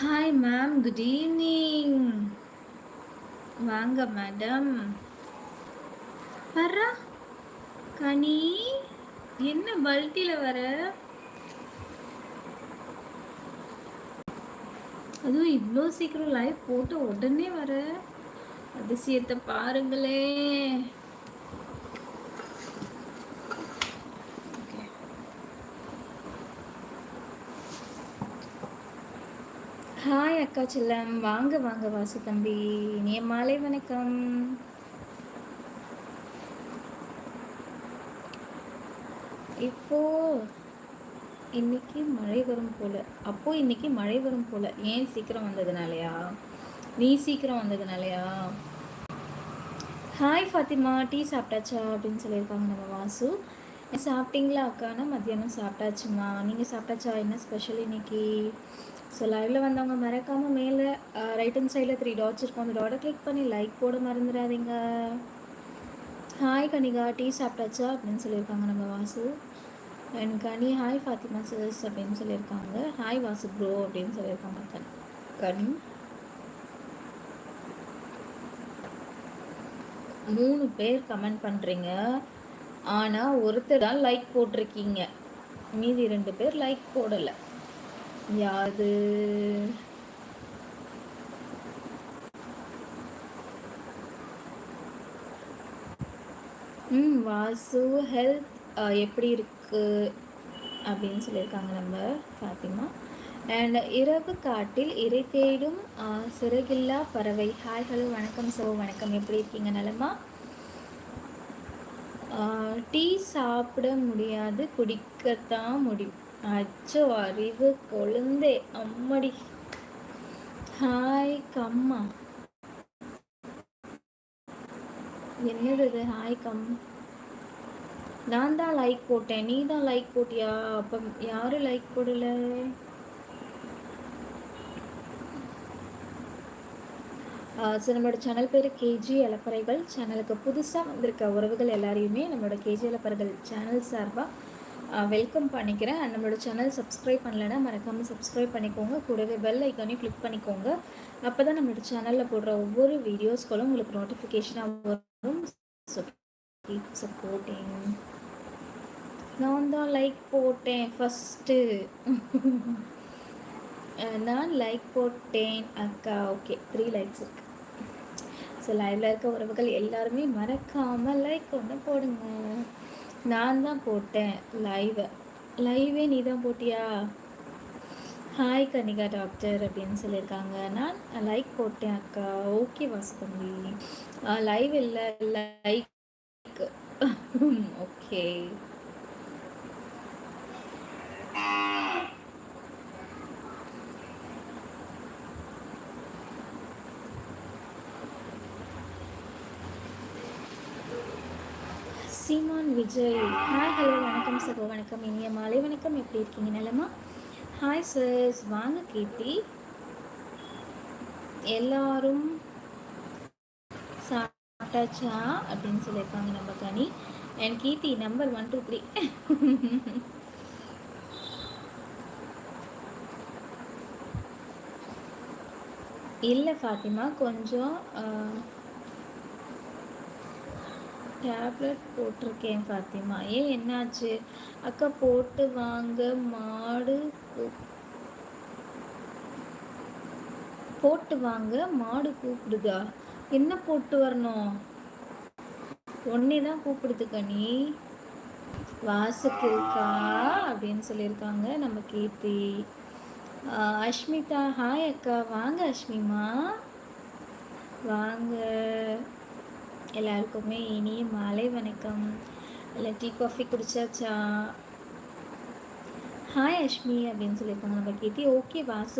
Hi ma'am good evening வாங்க madam வர்றா? கனி என்ன பல்ட்டியில் வர? அதுவும் இவ்வளோ சீக்கிரம் லைவ் போட்டு உடனே வர. அதிசயத்தை பாருங்களே ஹாய் அக்கா செல்லம். வாங்க வாங்க வாசு தம்பி. இனிய மாலை வணக்கம். இப்போ இன்னைக்கு மழை வரும் போல. அப்போ இன்னைக்கு மழை வரும் போல. ஏன் சீக்கிரம் வந்ததுனாலயா? நீ சீக்கிரம் வந்ததுனாலயா? ஹாய் ஃபாத்திமா. டீ சாப்பிட்டாச்சா? அப்படின்னு சொல்லியிருக்காங்க நம்ம வாசு. சாப்பிட்டீங்களா அக்கானா மத்தியானம் சாப்பிட்டாச்சுமா? நீங்கள் சாப்பிட்டாச்சா? என்ன ஸ்பெஷல் இன்னைக்கு? ஸோ லைவில் வந்தவங்க மறக்காமல் மேலே ரைட் ஹண்ட் சைடில் த்ரீ டாட்ஸ் இருக்கும். அந்த டாட்டை கிளிக் பண்ணி லைக் போட மறந்துடாதீங்க. ஹாய் கனிகா. டீ சாப்பிட்டாச்சா? அப்படின்னு சொல்லியிருக்காங்க நம்ம Vasu. And Kani hi Fathima sis அப்படின்னு சொல்லியிருக்காங்க. ஹாய் வாசு ப்ரோ அப்படின்னு சொல்லியிருக்காங்க கனி. கனி. மூணு பேர் கமெண்ட் பண்ணுறீங்க ஆனால் ஒருத்தர் தான் லைக் போட்டிருக்கீங்க. மீதி ரெண்டு பேர் லைக் போடலை. யாது ம் வாசு ஹெல்த் எப்படி இருக்கு? அப்படின்னு சொல்லியிருக்காங்க நம்ம ஃபாத்திமா. அண்ட் இரவு காட்டில் இறை தேடும் சிறகில்லா பறவை. ஹாய் ஹலோ வணக்கம் சோ வணக்கம். எப்படி இருக்கீங்க நலமா? டீ சாப்பிட முடியாது குடிக்கத்தான் முடியும். அச்சோ அறிவு கொழுந்தே அம்மடி. ஹாய் கம்மா. என்னது இது? ஹாய் கம். நான் தான் லைக் போட்டேன். நீ தான் லைக் போட்டியா? அப்போ யாரும் லைக் போடலை. ஸோ நம்மளோட சேனல் பேர் கேஜி அலப்பறைகள். சேனலுக்கு புதுசாக வந்திருக்க உறவுகள் எல்லாரையுமே நம்மளோட கேஜி அலப்பறைகள் சேனல் சார்பாக வெல்கம் பண்ணிக்கிறேன். நம்மளோட சேனல் சப்ஸ்கிரைப் பண்ணலைன்னா மறக்காமல் சப்ஸ்கிரைப் பண்ணிக்கோங்க. கூடவே பெல் ஐக்கானையும் கிளிக் பண்ணிக்கோங்க. அப்போ தான் நம்மளோட சேனலில் போடுற ஒவ்வொரு வீடியோஸ்களும் உங்களுக்கு நோட்டிஃபிகேஷனாக வரும். கீப் சப்போர்ட்டிங் நான் தான் லைக் போட்டேன் ஃபஸ்ட்டு நான் லைக் போட்டேன். அக்கா ஓகே த்ரீ லைக்ஸ் இருக்கு. ஸோ லைவில் இருக்க உறவுகள் எல்லாருமே மறக்காமல் லைக் ஒன்று போடுங்க. நான் தான் போட்டேன் லைவை லைவே நீ தான் போட்டியா? ஹாய் கனிகா டாக்டர் அப்படின்னு சொல்லியிருக்காங்க. நான் லைக் போட்டேன் அக்கா. ஓகே வாசுதம்பி லைவ் இல்லை. Like okay Seeman Vijay. Hi hello வணக்கம் சகோ வணக்கம். இனிய மாலை வணக்கம். எப்படி இருக்கீங்க? நிலமா? ஹாய் சார் வாங்க கீர்த்தி. எல்லாரும் சாப்பிட்டாச்சா? அப்படின்னு சொல்லியிருக்காங்க நம்ம Kani. And Keerthi number one two three இல்லை ஃபாத்திமா. கொஞ்சம் டேப்லெட் போட்டிருக்கேன் ஃபாத்திமா. ஏன் என்னாச்சு? அக்கா போட்டு வாங்க மாடு போட்டு வாங்க மாடு கூப்பிடுதா? என்ன போட்டு வரணும்? ஒன்னே தான் கூப்பிடுது கனி. வாசுக்கு இருக்கா? அப்படின்னு சொல்லியிருக்காங்க நம்ம கீர்த்தி. அஷ்மிதா ஹாய் அக்கா. வாங்க அஷ்மிமா. வாங்க. எல்லாருக்குமே இனிய மாலை வணக்கம். இல்லை டீ காஃபி குடிச்சாச்சா? ஹாய் அஷ்மி அப்படின்னு சொல்லியிருக்காங்க. நம்ம கீர்த்தி ஓகே வாசு.